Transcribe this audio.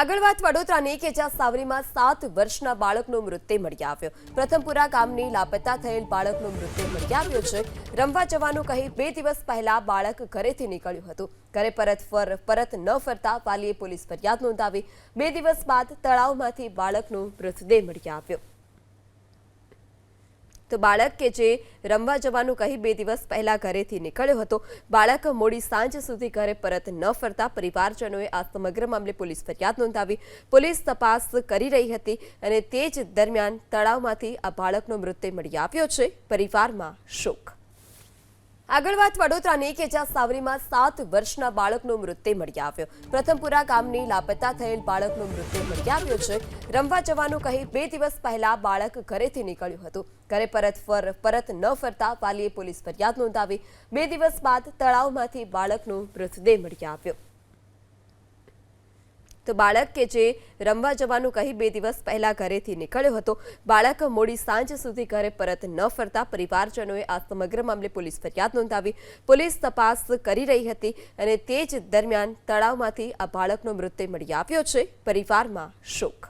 આગળ વાત વડોદરાની કે જ્યાં સાવરીમાં સાત વર્ષના બાળકનો મૃતદેહ મળી આવ્યો. પ્રથમપુરા ગામની લાપતા થયેલ બાળકનો મૃતદેહ મળી આવ્યો છે. રમવા જવાનું કહી બે દિવસ પહેલા બાળક ઘરેથી નીકળ્યું હતું. ઘરે પરત ફર, પરત ન ફરતા વાલીએ પોલીસ ફરિયાદ નોંધાવી બે દિવસ બાદ તળાવમાંથી બાળકનો મૃતદેહ મળી આવ્યો. તો બાળક કે જે રમવા જવાનું કહી બે દિવસ પહેલા ઘરેથી નીકળ્યો હતો, બાળક મોડી સાંજ સુધી ઘરે પરત ન ફરતા પરિવારજનોએ આ સમગ્ર મામલે પોલીસ ફરિયાદ નોંધાવી. પોલીસ તપાસ કરી રહી હતી અને તે જ દરમિયાન તળાવમાંથી આ બાળકનો મૃતદેહ મળી આવ્યો છે. પરિવારમાં શોક. આગળ વાત વડોદરાની કે જ્યાં સાવરીમાં સાત વર્ષના બાળકનો મૃતદેહ મળી આવ્યો. પ્રથમપુરા ગામની લાપતા થયેલ બાળકનો મૃતદેહ મળી આવ્યો છે. રમવા જવાનું કહી બે દિવસ પહેલા બાળક ઘરેથી નીકળ્યું હતું. ઘરે પરત ફર, પરત ન ફરતા વાલીએ પોલીસ ફરિયાદ નોંધાવી બે દિવસ બાદ તળાવમાંથી બાળકનો મૃતદેહ મળી આવ્યો. તો બાળક કે જે રમવા જવાનું કહી બે દિવસ પહેલા ઘરેથી નીકળ્યો હતો. બાળક મોડી સાંજ સુધી ઘરે પરત ન ફરતા પરિવારજનોએ આ સમગ્ર મામલે પોલીસ ફરિયાદ નોંધાવી. પોલીસ તપાસ કરી રહી હતી અને તે જ દરમિયાન તળાવમાંથી આ બાળકનો મૃતદેહ મળી આવ્યો છે. પરિવારમાં શોક.